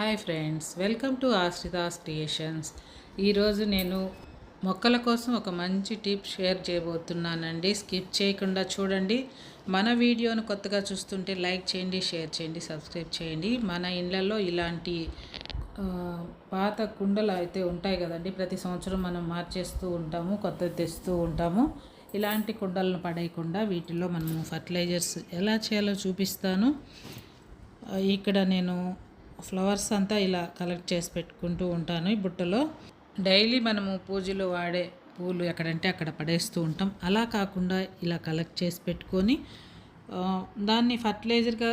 Hi friends welcome to Ashritha's creations. ఈరోజు నేను మొక్కల కోసం ఒక మంచి టిప్ షేర్ చేయబోతున్నానండి. స్కిప్ చేయకుండా చూడండి. మన వీడియోను కొత్తగా చూస్తుంటే లైక్ చేయండి షేర్ చేయండి సబ్స్క్రైబ్ చేయండి. మన ఇళ్ళల్లో ఇలాంటి పాత కుండలు అయితే ఉంటాయి కదండి. ప్రతి సంవత్సరం మనం మార్చేస్తూ ఉంటాము కొత్తది తెస్తూ ఉంటాము. ఇలాంటి కుండలను పడేయకుండా వీటిలో మనము ఫర్టిలైజర్స్ ఎలా చేయాలో చూపిస్తాను. ఇక్కడ నేను ఫ్లవర్స్ అంతా ఇలా కలెక్ట్ చేసి పెట్టుకుంటూ ఉంటాను ఈ బుట్టలో. డైలీ మనము పూజలో వాడే పూలు ఎక్కడంటే అక్కడ పడేస్తూ ఉంటాం. అలా కాకుండా ఇలా కలెక్ట్ చేసి పెట్టుకొని దాన్ని ఫర్టిలైజర్గా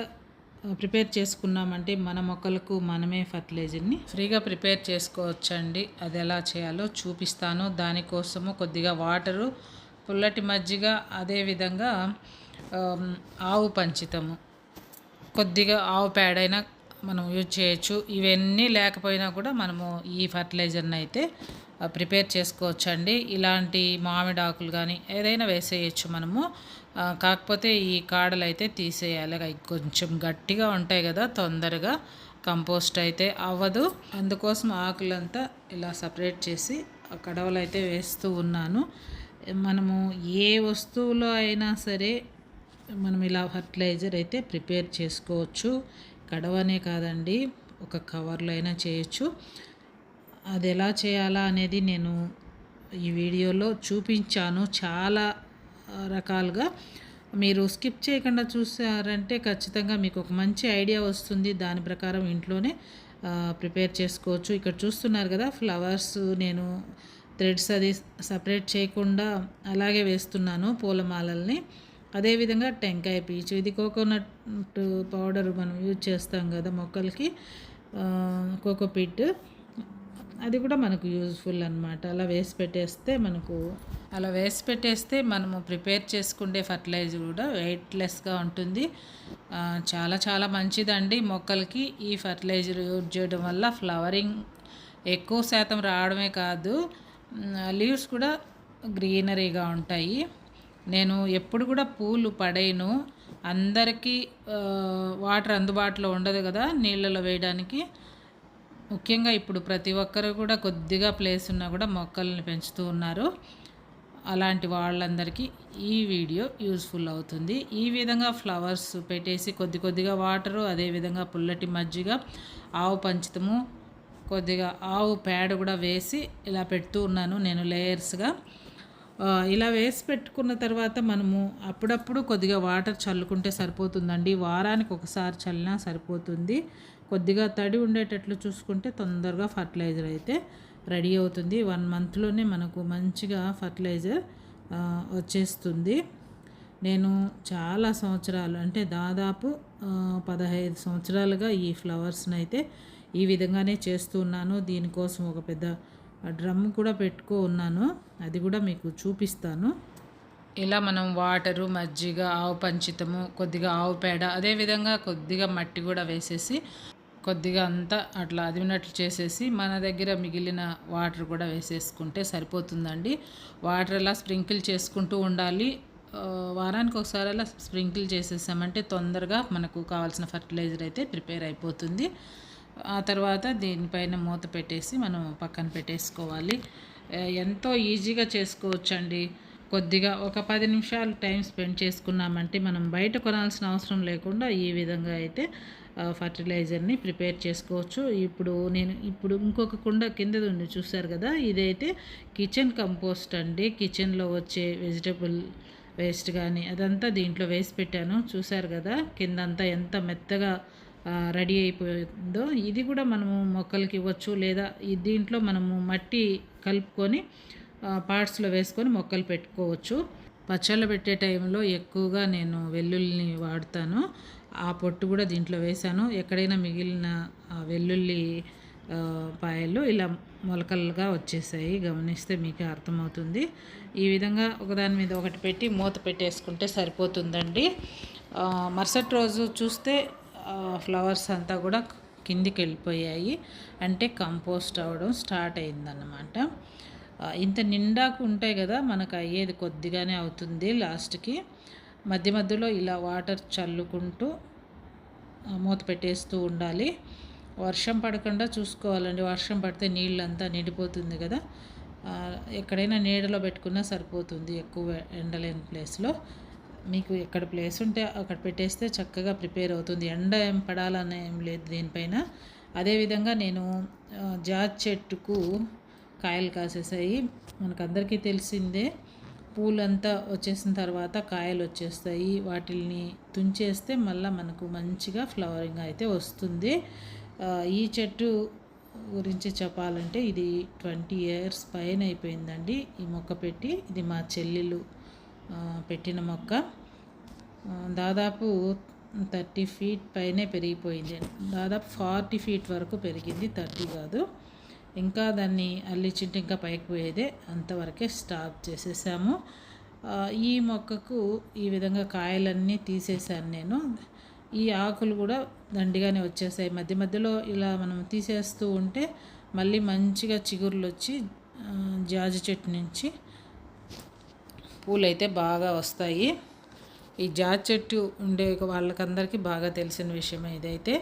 ప్రిపేర్ చేసుకున్నామంటే మన మొక్కలకు మనమే ఫర్టిలైజర్ని ఫ్రీగా ప్రిపేర్ చేసుకోవచ్చండి. అది ఎలా చేయాలో చూపిస్తాను. దానికోసము కొద్దిగా వాటరు పుల్లటి మజ్జిగ అదేవిధంగా ఆవు పంచితము. కొద్దిగా ఆవు పేడైనా మనం యూజ్ చేయొచ్చు. ఇవన్నీ లేకపోయినా కూడా మనము ఈ ఫర్టిలైజర్ని అయితే ప్రిపేర్ చేసుకోవచ్చండి. ఇలాంటి మామిడి ఆకులు కానీ ఏదైనా వేసేయచ్చు మనము. కాకపోతే ఈ కాడలు అయితే తీసేయాలి. అవి కొంచెం గట్టిగా ఉంటాయి కదా తొందరగా కంపోస్ట్ అయితే అవ్వదు. అందుకోసం ఆకులంతా ఇలా సపరేట్ చేసి కడవలు అయితే వేస్తూ ఉన్నాను. మనము ఏ వస్తువులో అయినా సరే మనం ఇలా ఫర్టిలైజర్ అయితే ప్రిపేర్ చేసుకోవచ్చు. గడవనే కాదండి ఒక కవర్లో అయినా చేయొచ్చు. అది ఎలా చేయాలా అనేది నేను ఈ వీడియోలో చూపించాను. చాలా రకాలుగా మీరు స్కిప్ చేయకుండా చూసారంటే ఖచ్చితంగా మీకు ఒక మంచి ఐడియా వస్తుంది. దాని ప్రకారం ఇంట్లోనే ప్రిపేర్ చేసుకోవచ్చు. ఇక్కడ చూస్తున్నారు కదా ఫ్లవర్స్ నేను థ్రెడ్స్ అది సపరేట్ చేయకుండా అలాగే వేస్తున్నాను పూలమాలల్ని. అదేవిధంగా టెంకాయ పీచు. ఇది కోకోనట్ పౌడర్ మనం యూజ్ చేస్తాం కదా మొక్కలకి. కోకోపీట్ అది కూడా మనకు యూజ్ఫుల్ అనమాట అలా వేసి పెట్టేస్తే మనకు అలా వేసి పెట్టేస్తే మనము ప్రిపేర్ చేసుకునే ఫర్టిలైజర్ కూడా వెయిట్లెస్గా ఉంటుంది. చాలా చాలా మంచిదండి మొక్కలకి ఈ ఫర్టిలైజర్ యూజ్ చేయడం వల్ల. ఫ్లవరింగ్ ఎక్కువ శాతం రావడమే కాదు లీవ్స్ కూడా గ్రీనరీగా ఉంటాయి. నేను ఎప్పుడు కూడా పూలు పడేయను. అందరికీ వాటర్ అందుబాటులో ఉండదు కదా నీళ్ళలో వేయడానికి. ముఖ్యంగా ఇప్పుడు ప్రతి ఒక్కరు కూడా కొద్దిగా ప్లేస్ ఉన్నా కూడా మొక్కల్ని పెంచుతూ ఉన్నారు. అలాంటి వాళ్ళందరికీ ఈ వీడియో యూస్ఫుల్ అవుతుంది. ఈ విధంగా ఫ్లవర్స్ పెట్టేసి కొద్ది కొద్దిగా వాటరు అదేవిధంగా పుల్లటి మజ్జిగ ఆవు పంచితము కొద్దిగా ఆవు పేడ కూడా వేసి ఇలా పెడుతూ ఉన్నాను నేను లేయర్స్గా ఇలా వేసి పెట్టుకున్న తర్వాత మనము అప్పుడప్పుడు కొద్దిగా వాటర్ చల్లుకుంటే సరిపోతుందండి. వారానికి ఒకసారి చల్లినా సరిపోతుంది. కొద్దిగా తడి ఉండేటట్లు చూసుకుంటే తొందరగా ఫర్టిలైజర్ అయితే రెడీ అవుతుంది. వన్ మంత్లోనే మనకు మంచిగా ఫర్టిలైజర్ వచ్చేస్తుంది. నేను చాలా సంవత్సరాలు అంటే దాదాపు పదహైదు సంవత్సరాలుగా ఈ ఫ్లవర్స్ని అయితే ఈ విధంగానే చేస్తూ ఉన్నాను. దీనికోసం ఒక పెద్ద డ్రమ్ కూడా పెట్టుకో ఉన్నాను. అది కూడా మీకు చూపిస్తాను. ఇలా మనం వాటరు మజ్జిగ ఆవు పంచితము కొద్దిగా ఆవు పేడ అదేవిధంగా కొద్దిగా మట్టి కూడా వేసేసి కొద్దిగా అంతా అట్లా అదిమినట్లు చేసేసి మన దగ్గర మిగిలిన వాటర్ కూడా వేసేసుకుంటే సరిపోతుందండి. వాటర్ అలా స్ప్రింకిల్ చేసుకుంటూ ఉండాలి? వారానికి ఒకసారి అలా స్ప్రింకిల్ చేసేసామంటే తొందరగా మనకు కావాల్సిన ఫర్టిలైజర్ అయితే ప్రిపేర్ అయిపోతుంది. ఆ తర్వాత దీనిపైన మూత పెట్టేసి మనం పక్కన పెట్టేసుకోవాలి. ఎంతో ఈజీగా చేసుకోవచ్చండి. కొద్దిగా ఒక పది నిమిషాలు టైం స్పెండ్ చేసుకున్నామంటే మనం బయట కొనాల్సిన అవసరం లేకుండా ఈ విధంగా అయితే ఫర్టిలైజర్ని ప్రిపేర్ చేసుకోవచ్చు. ఇప్పుడు నేను ఇప్పుడు ఇంకొక కుండ కిందది ఉంది చూసారు కదా? ఇదైతే కిచెన్ కంపోస్ట్ అండి. కిచెన్లో వచ్చే వెజిటబుల్ వేస్ట్ కానీ అదంతా దీంట్లో వేసి పెట్టాను. చూసారు కదా? కిందంతా ఎంత మెత్తగా రెడీ అయిపోయిందో ఇది కూడా మనము మొక్కలకి ఇవ్వచ్చు లేదా దీంట్లో మనము మట్టి కలుపుకొని పార్ట్స్లో వేసుకొని మొక్కలు పెట్టుకోవచ్చు. పచ్చళ్ళు పెట్టే టైంలో ఎక్కువగా నేను వెల్లుల్లిని వాడతాను. ఆ పొట్టు కూడా దీంట్లో వేశాను. ఎక్కడైనా మిగిలిన వెల్లుల్లి పాయలు ఇలా మొలకలుగా వచ్చేసాయి. గమనిస్తే మీకే అర్థమవుతుంది. ఈ విధంగా ఒకదాని మీద ఒకటి పెట్టి మూత పెట్టేసుకుంటే సరిపోతుందండి. మరుసటి రోజు చూస్తే ఫ్లవర్స్ అంతా కూడా కిందికి వెళ్ళిపోయాయి అంటే కంపోస్ట్ అవ్వడం స్టార్ట్ అయిందన్నమాట. ఇంత నిండాకు ఉంటాయి కదా మనకు అయ్యేది కొద్దిగానే అవుతుంది లాస్ట్కి. మధ్య మధ్యలో ఇలా వాటర్ చల్లుకుంటూ మూత పెట్టేస్తూ ఉండాలి. వర్షం పడకుండా చూసుకోవాలండి. వర్షం పడితే నీళ్ళంతా నిండిపోతుంది కదా. ఎక్కడైనా నీడలో పెట్టుకున్నా సరిపోతుంది ఎక్కువ ఎండలేని ప్లేస్లో. మీకు ఎక్కడ ప్లేస్ ఉంటే అక్కడ పెట్టేస్తే చక్కగా ప్రిపేర్ అవుతుంది. ఎండ ఏం పడాలని ఏం లేదు దీనిపైన. అదేవిధంగా నేను జాజ్ చెట్టుకు కాయలు కాసేసాయి. మనకందరికీ తెలిసిందే పూలంతా వచ్చేసిన తర్వాత కాయలు వచ్చేస్తాయి. వాటిల్ని తుంచేస్తే మళ్ళీ మనకు మంచిగా ఫ్లవరింగ్ అయితే వస్తుంది. ఈ చెట్టు గురించి చెప్పాలంటే ఇది ట్వంటీ ఇయర్స్ పైన అయిపోయిందండి ఈ మొక్క పెట్టి. ఇది మా చెల్లెలు పెట్టిన మొక్క దాదాపు థర్టీ ఫీట్ పైనే పెరిగిపోయింది. దాదాపు ఫార్టీ ఫీట్ వరకు పెరిగింది. థర్టీ కాదు. ఇంకా దాన్ని అల్లిచింటే ఇంకా పైకి పోయేదే. అంతవరకే స్టాప్ చేసేసాము. ఈ మొక్కకు ఈ విధంగా కాయలన్నీ తీసేసాను నేను. ఈ ఆకులు కూడా దండిగానే వచ్చేసాయి. మధ్య మధ్యలో ఇలా మనం తీసేస్తూ ఉంటే మళ్ళీ మంచిగా చిగుర్లు వచ్చి జాజి చెట్టు నుంచి పూలైతే బాగా వస్తాయి. ఈ జాజ్ చెట్టు ఉండే వాళ్ళకందరికీ బాగా తెలిసిన విషయం ఇదైతే.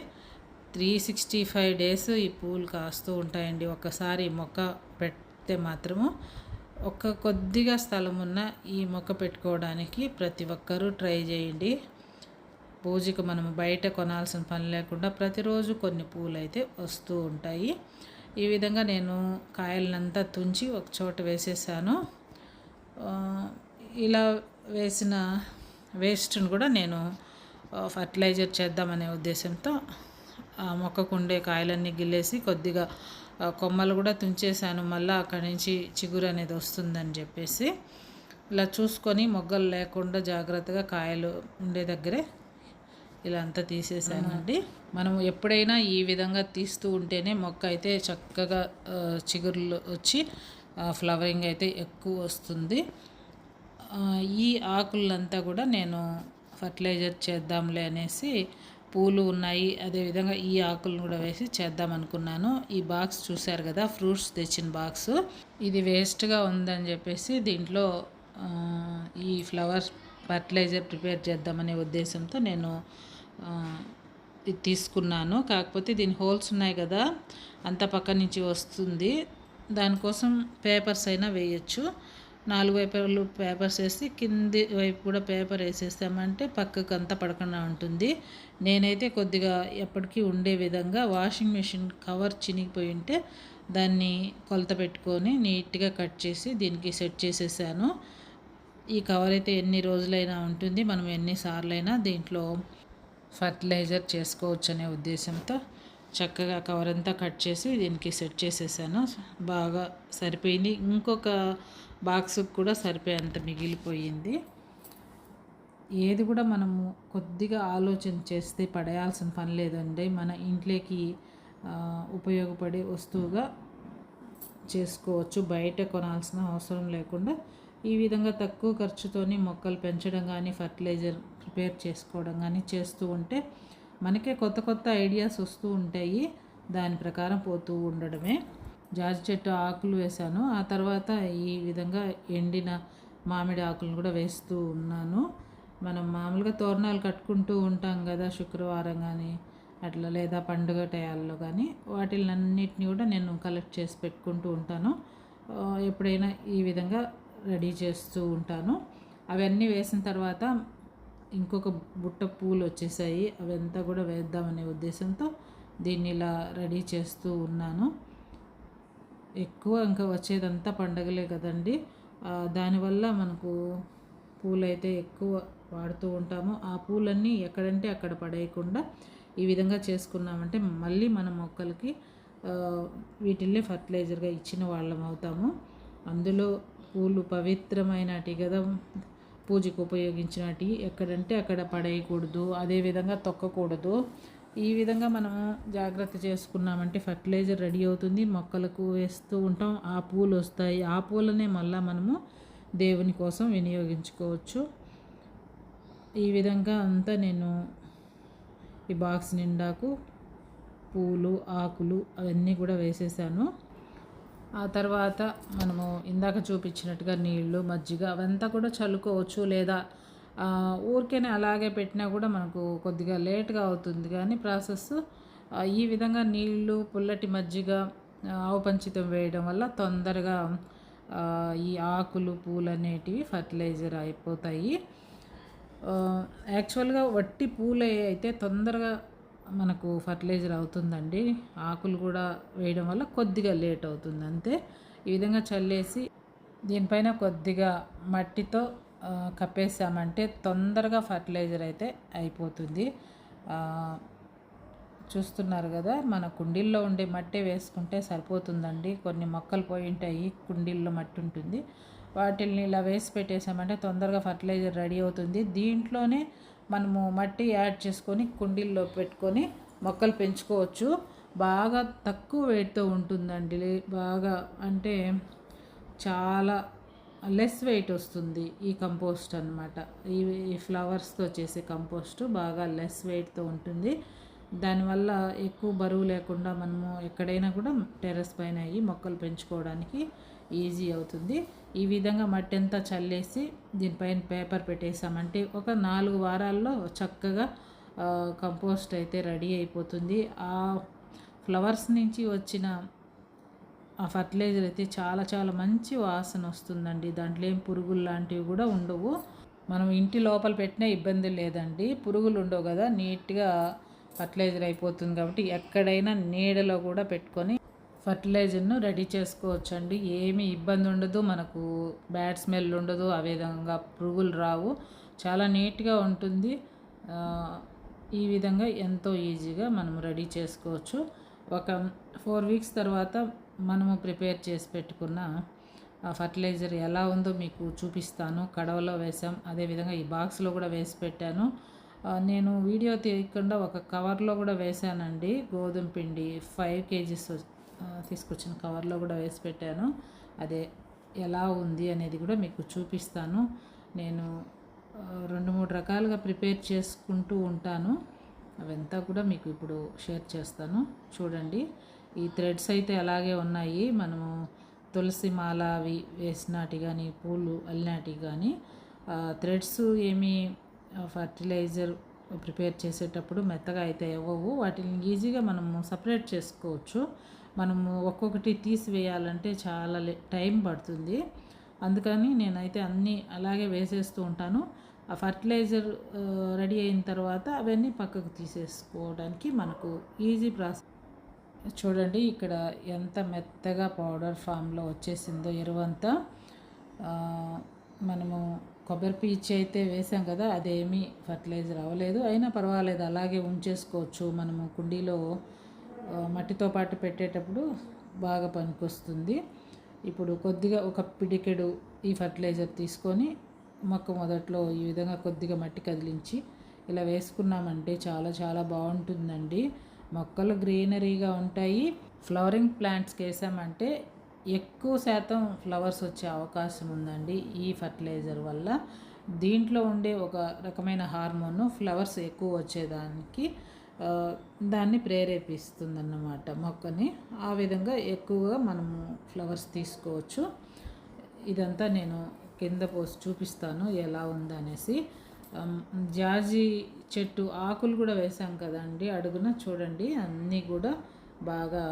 త్రీ సిక్స్టీ ఫైవ్ డేస్ ఈ పూలు కాస్తూ ఉంటాయండి. ఒక్కసారి మొక్క పెడితే మాత్రము ఒక్క కొద్దిగా స్థలం ఉన్న ఈ మొక్క పెట్టుకోవడానికి ప్రతి ఒక్కరూ ట్రై చేయండి. పూజకు మనం బయట కొనాల్సిన పని లేకుండా ప్రతిరోజు కొన్ని పూలు అయితే వస్తూ ఉంటాయి. ఈ విధంగా నేను కాయలనంతా తుంచి ఒక చోట వేసేసాను. ఇలా వేసిన వేస్ట్ని కూడా నేను ఫర్టిలైజర్ చేద్దామనే ఉద్దేశంతో ఆ మొక్కకు ఉండే కాయలన్నీ గిల్లేసి కొద్దిగా కొమ్మలు కూడా తుంచేసాను మళ్ళీ అక్కడి నుంచి చిగురు అనేది వస్తుందని చెప్పేసి ఇలా చూసుకొని మొగ్గలు లేకుండా జాగ్రత్తగా కాయలు ఉండే దగ్గరే ఇలా అంతా తీసేసానండి మనం ఎప్పుడైనా ఈ విధంగా తీస్తూ ఉంటేనే మొక్క అయితే చక్కగా చిగుర్లు వచ్చి ఫ్లవరింగ్ అయితే ఎక్కువ వస్తుంది. ఈ ఆకులంతా కూడా నేను ఫర్టిలైజర్ చేద్దాంలే అనేసి పూలు ఉన్నాయి. అదేవిధంగా ఈ ఆకులను కూడా వేసి చేద్దాం అనుకున్నాను. ఈ బాక్స్ చూశారు కదా ఫ్రూట్స్ తెచ్చిన బాక్స్. ఇది వేస్ట్గా ఉందని చెప్పేసి దీంట్లో ఈ ఫ్లవర్స్ ఫర్టిలైజర్ ప్రిపేర్ చేద్దామనే ఉద్దేశంతో నేను ఇది తీసుకున్నాను. కాకపోతే దీని హోల్స్ ఉన్నాయి కదా అంత పక్క నుంచి వస్తుంది. దానికోసం పేపర్స్ అయినా వేయచ్చు. నాలుగు వైపులు పేపర్స్ వేసి కింది వైపు కూడా పేపర్ వేసేసామంటే పక్కకు అంతా పడకుండా ఉంటుంది. నేనైతే కొద్దిగా ఎప్పటికీ ఉండే విధంగా వాషింగ్ మెషిన్ కవర్ చినిగిపోయి ఉంటే దాన్ని కొలత పెట్టుకొని నీట్గా కట్ చేసి దీనికి సెట్ చేసేసాను. ఈ కవర్ అయితే ఎన్ని రోజులైనా ఉంటుంది. మనం ఎన్నిసార్లైనా దీంట్లో ఫర్టిలైజర్ చేసుకోవచ్చు అనే ఉద్దేశంతో చక్కగా కవర్ అంతా కట్ చేసి దీనికి సెట్ చేసేసాను. బాగా సరిపోయింది. ఇంకొక బాక్స్కి కూడా సరిపోయేంత మిగిలిపోయింది. ఏది కూడా మనము కొద్దిగా ఆలోచన చేస్తే పడేయాల్సిన పని లేదండి. మన ఇంట్లోకి ఉపయోగపడే వస్తువుగా చేసుకోవచ్చు. బయట కొనాల్సిన అవసరం లేకుండా ఈ విధంగా తక్కువ ఖర్చుతోని మొక్కలు పెంచడం కానీ ఫర్టిలైజర్ ప్రిపేర్ చేసుకోవడం కానీ చేస్తూ ఉంటే మనకే కొత్త కొత్త ఐడియాస్ వస్తూ ఉంటాయి. దాని ప్రకారం పోతూ ఉండడమే. జాజి చెట్టు ఆకులు వేశాను. ఆ తర్వాత ఈ విధంగా ఎండిన మామిడి ఆకులను కూడా వేస్తూ ఉన్నాను. మనం మామూలుగా తోరణాలు కట్టుకుంటూ ఉంటాం కదా శుక్రవారం కానీ అట్లా లేదా పండుగ టయాల్లో కానీ వాటిలన్నిటిని కూడా నేను కలెక్ట్ చేసి పెట్టుకుంటూ ఉంటాను. ఎప్పుడైనా ఈ విధంగా రెడీ చేస్తూ ఉంటాను. అవన్నీ వేసిన తర్వాత ఇంకొక బుట్ట పూలు వచ్చేసాయి. అవంతా కూడా వేద్దామనే ఉద్దేశంతో దీన్ని ఇలా రెడీ చేస్తూ ఉన్నాను. ఎక్కువ ఇంకా వచ్చేదంతా పండగలే కదండి. దానివల్ల మనకు పూలైతే ఎక్కువ వాడుతూ ఉంటాము. ఆ పూలన్నీ ఎక్కడంటే అక్కడ పడేయకుండా ఈ విధంగా చేసుకున్నామంటే మళ్ళీ మన మొక్కలకి వీటిల్ని ఫర్టిలైజర్గా ఇచ్చిన వాళ్ళం అవుతాము. అందులో పూలు పవిత్రమైనటి కదా పూజకు ఉపయోగించినటి ఎక్కడంటే అక్కడ పడేయకూడదు అదేవిధంగా తొక్కకూడదు. ఈ విధంగా మనం జాగ్రత్త చేసుకున్నామంటే ఫర్టిలైజర్ రెడీ అవుతుంది మొక్కలకు వేస్తూ ఉంటాం ఆ పూలు వస్తాయి. ఆ పూలనే మళ్ళీ మనము దేవుని కోసం వినియోగించుకోవచ్చు. ఈ విధంగా అంతా నేను ఈ బాక్స్ నిండాకు పూలు ఆకులు అవన్నీ కూడా వేసేసాను. ఆ తర్వాత మనము ఇందాక చూపించినట్టుగా నీళ్ళు మజ్జిగ అవంతా కూడా చల్లుకోవచ్చు లేదా ఊరికేనే అలాగే పెట్టినా కూడా మనకు కొద్దిగా లేట్గా అవుతుంది. కానీ ప్రాసెస్ ఈ విధంగా నీళ్ళు పుల్లటి మజ్జిగ ఆవు పంచితం వేయడం వల్ల తొందరగా ఈ ఆకులు పూలు అనేటివి ఫర్టిలైజర్ అయిపోతాయి. యాక్చువల్గా వట్టి పూలు అయితే తొందరగా మనకు ఫర్టిలైజర్ అవుతుందండి. ఆకులు కూడా వేయడం వల్ల కొద్దిగా లేట్ అవుతుంది. అంతే. ఈ విధంగా చల్లేసి దీనిపైన కొద్దిగా మట్టితో కప్పేసామంటే తొందరగా ఫర్టిలైజర్ అయితే అయిపోతుంది. చూస్తున్నారు కదా మన కుండీల్లో ఉండే మట్టి వేసుకుంటే సరిపోతుందండి. కొన్ని మొక్కలు పోయి ఉంటాయి కుండీల్లో మట్టి ఉంటుంది. వాటిని ఇలా వేసి పెట్టేసామంటే తొందరగా ఫర్టిలైజర్ రెడీ అవుతుంది. దీంట్లోనే మనము మట్టి యాడ్ చేసుకొని కుండీల్లో పెట్టుకొని మొక్కలు పెంచుకోవచ్చు. బాగా తక్కువ వెయిట్తో ఉంటుందండి. బాగా అంటే చాలా లెస్ వెయిట్ వస్తుంది ఈ కంపోస్ట్ అనమాట ఈ ఈ ఫ్లవర్స్తో చేసే కంపోస్ట్ బాగా లెస్ వెయిట్తో ఉంటుంది. దానివల్ల ఎక్కువ బరువు లేకుండా మనము ఎక్కడైనా కూడా టెర్రస్ పైన అయ్యి మొక్కలు పెంచుకోవడానికి ఈజీ అవుతుంది. ఈ విధంగా మట్టి అంతా చల్లేసి దీనిపైన పేపర్ పెట్టేసామంటే ఒక నాలుగు వారాల్లో చక్కగా కంపోస్ట్ అయితే రెడీ అయిపోతుంది. ఆ ఫ్లవర్స్ నుంచి వచ్చిన ఆ ఫర్టిలైజర్ అయితే చాలా చాలా మంచి వాసన వస్తుందండి. దాంట్లో ఏం పురుగులు లాంటివి కూడా ఉండవు. మనం ఇంటి లోపల పెట్టినా ఇబ్బంది లేదండి. పురుగులు ఉండవు కదా నీట్గా ఫర్టిలైజర్ అయిపోతుంది కాబట్టి ఎక్కడైనా నీడలో కూడా పెట్టుకొని ఫర్టిలైజర్ను రెడీ చేసుకోవచ్చండి. ఏమీ ఇబ్బంది ఉండదు. మనకు బ్యాడ్ స్మెల్ ఉండదు. ఆ విధంగా పురుగులు రావు. చాలా నీట్గా ఉంటుంది. ఈ విధంగా ఎంతో ఈజీగా మనం రెడీ చేసుకోవచ్చు. ఒక ఫోర్ వీక్స్ తర్వాత మనము ప్రిపేర్ చేసి పెట్టుకున్న ఆ ఫర్టిలైజర్ ఎలా ఉందో మీకు చూపిస్తాను. కడవలో వేసాం అదేవిధంగా ఈ బాక్స్లో కూడా వేసి పెట్టాను. నేను వీడియో తీయకుండా ఒక కవర్లో కూడా వేశానండి. గోధుమ పిండి ఫైవ్ కేజీస్ తీసుకొచ్చిన కవర్లో కూడా వేసి పెట్టాను. అదే ఎలా ఉంది అనేది కూడా మీకు చూపిస్తాను. నేను రెండు మూడు రకాలుగా ప్రిపేర్ చేసుకుంటూ ఉంటాను. అవంతా కూడా మీకు ఇప్పుడు షేర్ చేస్తాను. చూడండి. ఈ థ్రెడ్స్ అయితే అలాగే ఉన్నాయి. మనము తులసి మాల అవి వేసినాటి కానీ పూలు అల్లినాటి కానీ థ్రెడ్స్ ఏమి ఫర్టిలైజర్ ప్రిపేర్ చేసేటప్పుడు మెత్తగా అయితే ఇవ్వవు వాటిని ఈజీగా మనము సపరేట్ చేసుకోవచ్చు. మనము ఒక్కొక్కటి తీసివేయాలంటే చాలా లే- టైం పడుతుంది. అందుకని నేనైతే అన్నీ అలాగే వేసేస్తూ ఉంటాను. ఆ ఫర్టిలైజర్ రెడీ అయిన తర్వాత అవన్నీ పక్కకు తీసేసుకోవడానికి మనకు ఈజీ ప్రాసెస్. చూడండి ఇక్కడ ఎంత మెత్తగా పౌడర్ ఫామ్లో వచ్చేసిందో ఎరువంతా. మనము కొబ్బరి పీచు అయితే వేసాం కదా అదేమీ ఫర్టిలైజర్ అవ్వలేదు అయినా పర్వాలేదు అలాగే ఉంచేసుకోవచ్చు. మనము కుండీలో మట్టితో పాటు పెట్టేటప్పుడు బాగా పనికొస్తుంది. ఇప్పుడు కొద్దిగా ఒక పిడికెడు ఈ ఫర్టిలైజర్ తీసుకొని మొక్క మొదట్లో ఈ విధంగా కొద్దిగా మట్టి కదిలించి ఇలా వేసుకున్నామంటే చాలా చాలా బాగుంటుందండి. మొక్కలు గ్రీనరీగా ఉంటాయి. ఫ్లవరింగ్ ప్లాంట్స్కి వేసామంటే ఎక్కువ శాతం ఫ్లవర్స్ వచ్చే అవకాశం ఉందండి ఈ ఫర్టిలైజర్ వల్ల. దీంట్లో ఉండే ఒక రకమైన హార్మోన్ ఫ్లవర్స్ ఎక్కువ వచ్చేదానికి దాన్ని ప్రేరేపిస్తుందన్నమాట మొక్కని. ఆ విధంగా ఎక్కువగా మనము ఫ్లవర్స్ తీసుకోవచ్చు. ఇదంతా నేను కింద పోసి చూపిస్తాను ఎలా ఉందనేసి. జాజి చెట్టు ఆకులు కూడా వేసాం కదండి. అడుగున చూడండి. అన్నీ కూడా బాగా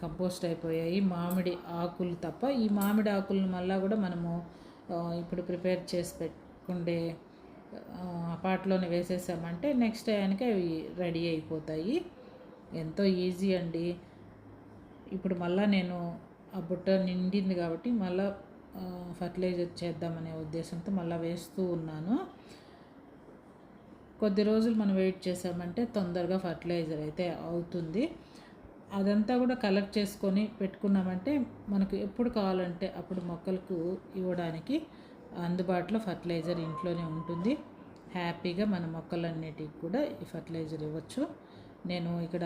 కంపోస్ట్ అయిపోయాయి. మామిడి ఆకులు తప్ప ఈ మామిడి ఆకులను మళ్ళా కూడా మనము ఇప్పుడు ప్రిపేర్ చేసి పెట్టుకుండే ఆ, పాటలోనే వేసేసామంటే నెక్స్ట్ టైంకి అవి రెడీ అయిపోతాయి. ఎంతో ఈజీ అండి. ఇప్పుడు మళ్ళీ నేను ఆ బుట్ట నిండింది కాబట్టి మళ్ళీ ఫర్టిలైజర్ చేద్దామనే ఉద్దేశంతో మళ్ళీ వేస్తూ ఉన్నాను. కొద్ది రోజులు మనం వెయిట్ చేసామంటే తొందరగా ఫర్టిలైజర్ అయితే అవుతుంది. అదంతా కూడా కలెక్ట్ చేసుకొని పెట్టుకున్నామంటే మనకు ఎప్పుడు కావాలంటే అప్పుడు మొక్కలకు ఇవ్వడానికి అందుబాటులో ఫర్టిలైజర్ ఇంట్లోనే ఉంటుంది. హ్యాపీగా మన మొక్కలన్నిటికి కూడా ఈ ఫర్టిలైజర్ ఇవ్వచ్చు. నేను ఇక్కడ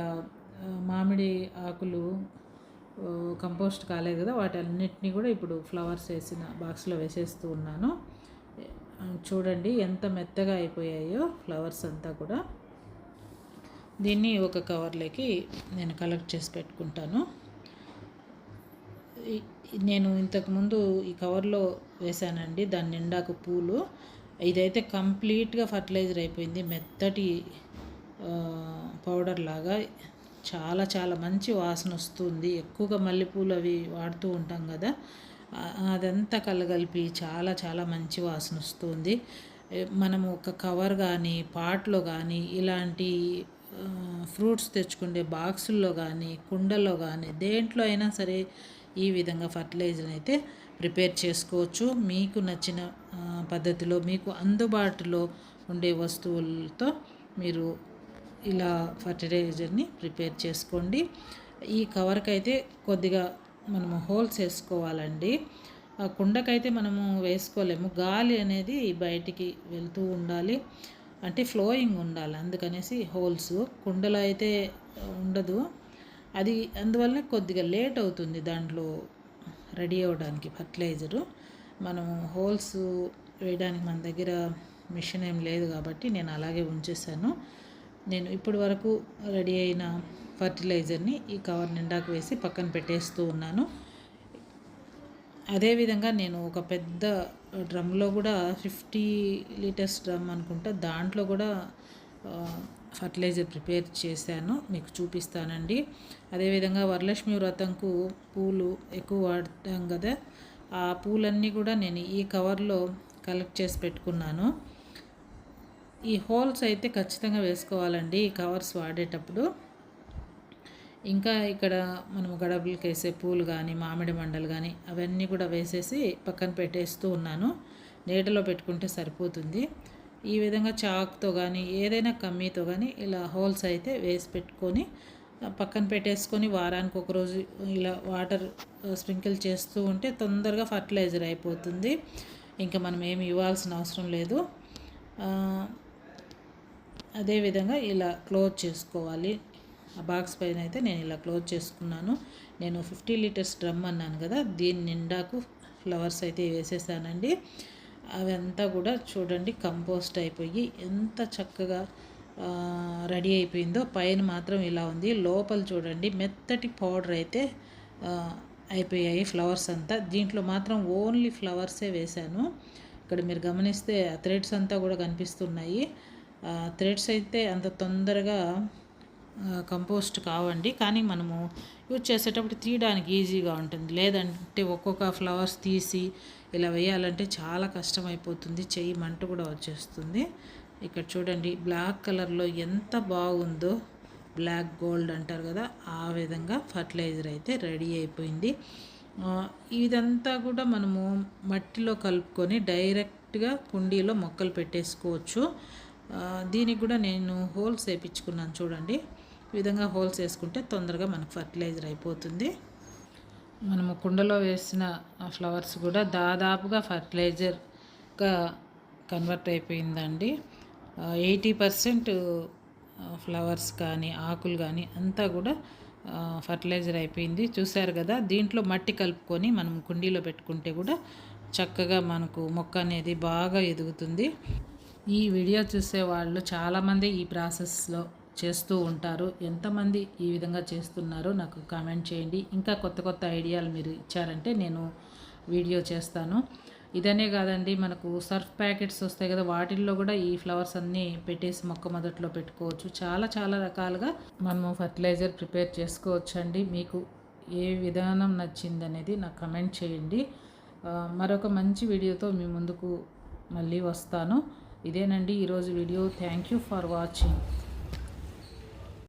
మామిడి ఆకులు కంపోస్ట్ కాలేదు కదా వాటి అన్నిటినీ కూడా ఇప్పుడు ఫ్లవర్స్ వేసిన బాక్స్లో వేసేస్తూ ఉన్నాను. చూడండి ఎంత మెత్తగా అయిపోయాయో ఫ్లవర్స్ అంతా కూడా. దీన్ని ఒక కవర్లోకి నేను కలెక్ట్ చేసి పెట్టుకుంటాను. నేను ఇంతకుముందు ఈ కవర్లో వేశానండి దాని నిండాకు పూలు. ఇదైతే కంప్లీట్గా ఫర్టిలైజర్ అయిపోయింది మెత్తటి పౌడర్ లాగా. చాలా చాలా మంచి వాసన వస్తుంది. ఎక్కువగా మల్లెపూలు అవి వాడుతూ ఉంటాం కదా అదంతా కలగలిపి చాలా చాలా మంచి వాసన వస్తుంది. మనము ఒక కవర్ కానీ పాట్లో కానీ ఇలాంటి ఫ్రూట్స్ తెచ్చుకునే బాక్సుల్లో కానీ కుండల్లో కానీ దేంట్లో అయినా సరే ఈ విధంగా ఫర్టిలైజర్ అయితే ప్రిపేర్ చేసుకోవచ్చు. మీకు నచ్చిన పద్ధతిలో మీకు అందుబాటులో ఉండే వస్తువులతో మీరు ఇలా ఫర్టిలైజర్ని ప్రిపేర్ చేసుకోండి. ఈ కవర్కి అయితే కొద్దిగా మనము హోల్స్ వేసుకోవాలండి ఆ కుండకైతే మనము వేసుకోలేము. గాలి అనేది బయటికి వెళ్తూ ఉండాలి. అంటే ఫ్లోయింగ్ ఉండాలి. అందుకనేసి హోల్స్. కుండలో అయితే ఉండదు. అది అందువల్ల కొద్దిగా లేట్ అవుతుంది దాంట్లో రెడీ అవ్వడానికి ఫర్టిలైజరు. మనము హోల్స్ వేయడానికి మన దగ్గర మిషన్ ఏం లేదు కాబట్టి నేను అలాగే ఉంచేసాను నేను ఇప్పటి వరకు రెడీ అయిన ఫర్టిలైజర్ని ఈ కవర్ నిండాకు వేసి పక్కన పెట్టేస్తూ ఉన్నాను. అదేవిధంగా నేను ఒక పెద్ద డ్రమ్లో కూడా ఫిఫ్టీ లీటర్స్ డ్రమ్ అనుకుంటా దాంట్లో కూడా ఫర్టిలైజర్ ప్రిపేర్ చేశాను. మీకు చూపిస్తానండి. అదేవిధంగా వరలక్ష్మి వ్రతంకు పూలు ఎక్కువ వాడతాం కదా ఆ పూలన్నీ కూడా నేను ఈ కవర్లో కలెక్ట్ చేసి పెట్టుకున్నాను. ఈ హోల్స్ అయితే ఖచ్చితంగా వేసుకోవాలండి ఈ కవర్స్ వాడేటప్పుడు. ఇంకా ఇక్కడ మనం గడపలకి వేసే పూలు కానీ మామిడి మండలు కానీ అవన్నీ కూడా వేసేసి పక్కన పెట్టేస్తూ ఉన్నాను. నీడలో పెట్టుకుంటే సరిపోతుంది. ఈ విధంగా చాక్తో కానీ ఏదైనా కమ్మీతో కానీ ఇలా హోల్స్ అయితే వేసి పెట్టుకొని పక్కన పెట్టేసుకొని వారానికి ఒక రోజు ఇలా వాటర్ స్ప్రింకిల్ చేస్తూ ఉంటే తొందరగా ఫర్టిలైజర్ అయిపోతుంది. ఇంకా మనం ఏమి ఇవ్వాల్సిన అవసరం లేదు. అదేవిధంగా ఇలా క్లోజ్ చేసుకోవాలి. ఆ బాక్స్ పైన అయితే నేను ఇలా క్లోజ్ చేసుకున్నాను. నేను ఫిఫ్టీ లీటర్స్ డ్రమ్ అన్నాను కదా దీని నిండాకు ఫ్లవర్స్ అయితే వేసేసానండి. అవంతా కూడా చూడండి కంపోస్ట్ అయిపోయి ఎంత చక్కగా రెడీ అయిపోయిందో. పైన మాత్రం ఇలా ఉంది. లోపల చూడండి మెత్తటి పౌడర్ అయితే అయిపోయాయి ఫ్లవర్స్ అంతా. దీంట్లో మాత్రం ఓన్లీ ఫ్లవర్సే వేశాను. ఇక్కడ మీరు గమనిస్తే ఆ థ్రెడ్స్ అంతా కూడా కనిపిస్తున్నాయి. థ్రెడ్స్ అయితే అంత తొందరగా కంపోస్ట్ కావండి. కానీ మనము యూజ్ చేసేటప్పుడు తీయడానికి ఈజీగా ఉంటుంది. లేదంటే ఒక్కొక్క ఫ్లవర్స్ తీసి ఇలా వేయాలంటే చాలా కష్టం అయిపోతుంది చెయ్యి మంట కూడా వచ్చేస్తుంది. ఇక్కడ చూడండి బ్లాక్ కలర్లో ఎంత బాగుందో బ్లాక్ గోల్డ్ అంటారు కదా ఆ విధంగా ఫర్టిలైజర్ అయితే రెడీ అయిపోయింది. ఇదంతా కూడా మనము మట్టిలో కలుపుకొని డైరెక్ట్గా కుండీలో మొక్కలు పెట్టేసుకోవచ్చు. దీనికి కూడా నేను హోల్స్ వేయించుకున్నాను చూడండి. ఈ విధంగా హోల్స్ వేసుకుంటే తొందరగా మనకు ఫర్టిలైజర్ అయిపోతుంది. మనము కుండలో వేసిన ఫ్లవర్స్ కూడా దాదాపుగా ఫర్టిలైజర్గా కన్వర్ట్ అయిపోయిందండి. ఎయిటీ పర్సెంట్ ఫ్లవర్స్ కానీ ఆకులు కానీ అంతా కూడా ఫర్టిలైజర్ అయిపోయింది. చూశారు కదా దీంట్లో మట్టి కలుపుకొని మనం కుండీలో పెట్టుకుంటే కూడా చక్కగా మనకు మొక్క అనేది బాగా ఎదుగుతుంది. ఈ వీడియో చూసే వాళ్ళు చాలామంది ఈ ప్రాసెస్లో చేస్తూ ఉంటారు. ఎంతమంది ఈ విధంగా చేస్తున్నారో నాకు కామెంట్ చేయండి. ఇంకా కొత్త కొత్త ఐడియాలు మీరు ఇచ్చారంటే నేను వీడియో చేస్తాను. ఇదనే కాదండి మనకు సర్ఫ్ ప్యాకెట్స్ వస్తాయి కదా వాటిల్లో కూడా ఈ ఫ్లవర్స్ అన్నీ పెట్టేసి మొక్క మొదట్లో పెట్టుకోవచ్చు. చాలా చాలా రకాలుగా మనము ఫర్టిలైజర్ ప్రిపేర్ చేసుకోవచ్చు అండి మీకు ఏ విధానం నచ్చిందనేది నాకు కమెంట్ చేయండి. మరొక మంచి వీడియోతో మీ ముందుకు మళ్ళీ వస్తాను. ఇదేనండి ఈరోజు video. Thank you for watching.